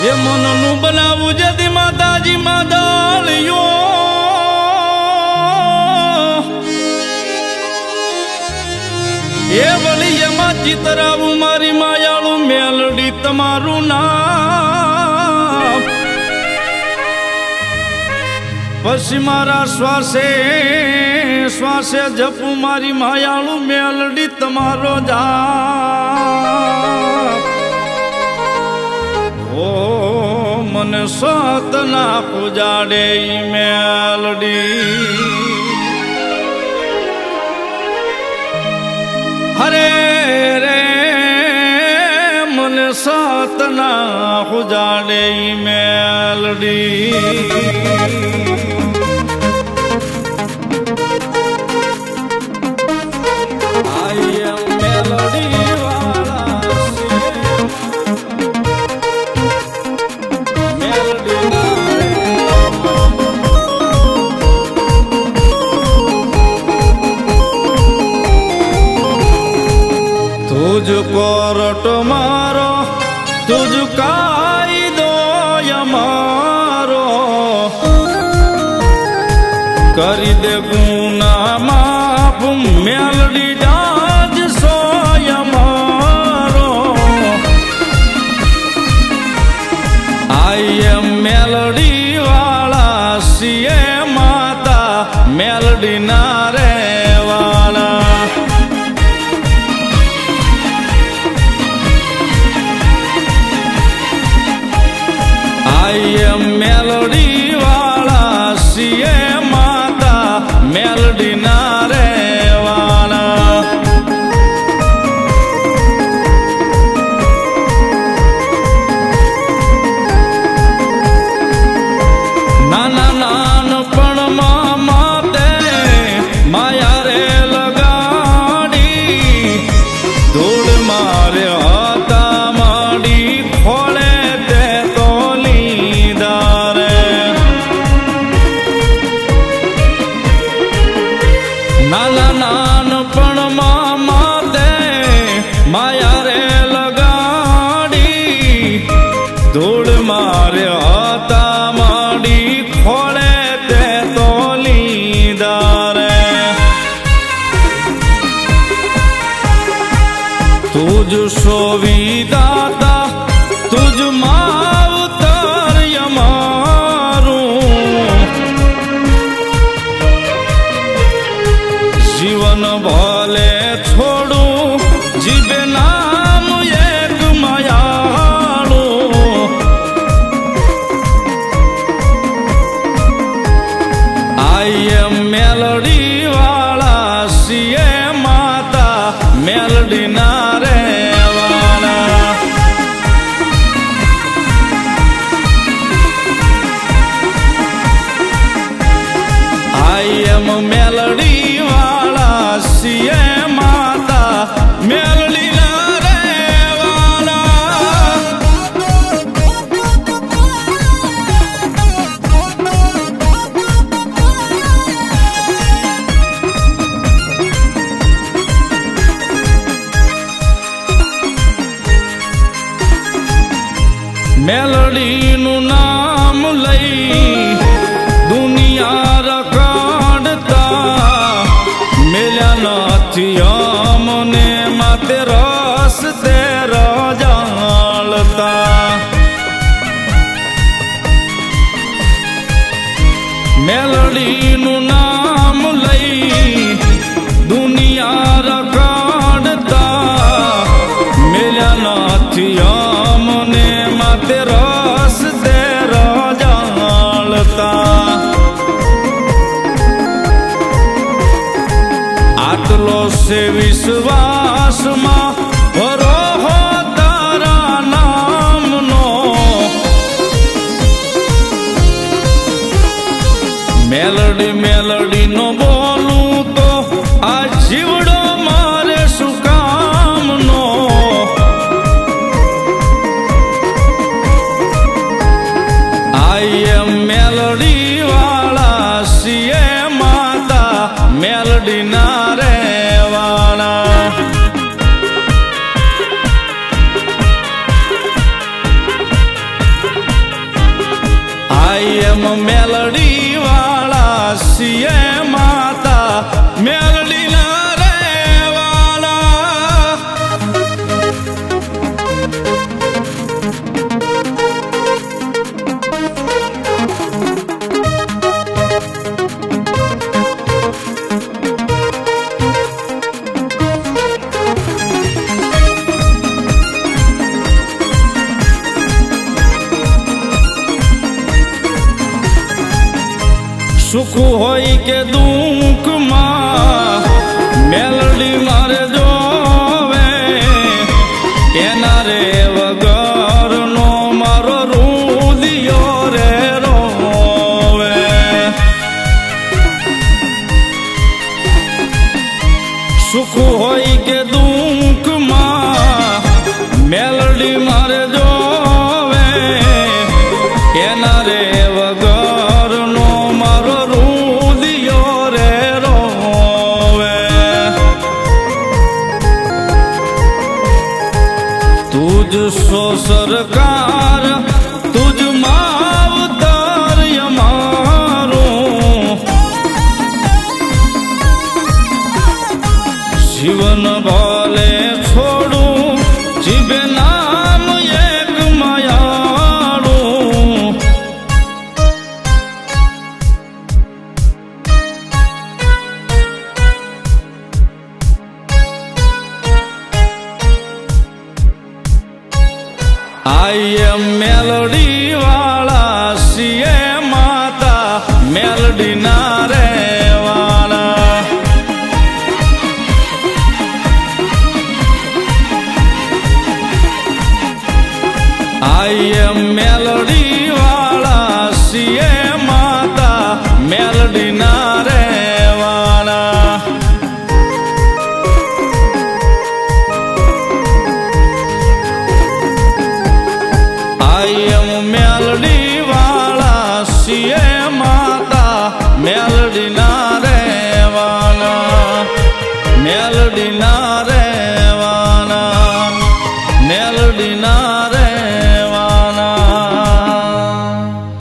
એ મનનું બનાવું જતી માતાજી માદાળિયો એ વળી એમાં ચિતરાવું મારી માયાળું મેલડી તમારું નામ. પછી મારા શ્વાસે શ્વાસે જપું મારી માયાળું મેલડી તમારો જા ઓ મન સતના પૂજાડે મેલડી. હરે રે મન સતના પૂજાડે મેલડી. લોટ મારો, તુજ કાયદો અમારો. કરી દે ગુના માફ, મેલડી ડાજ સોય મારો. આય મેલડી વાળા, સીએ માતા મેલડી ના મારે હતા મેલડીનું નામ લઈ કે દુઃખમાં મેલડી મારે જોવે. એના રે વગરનો મારો રૂદિયો રે રોવે. સુખ હોય સો સરકાર તુજ માવતર અમારો જીવન ભલે મેલડી વાળા સીએ માતા. મેલડીના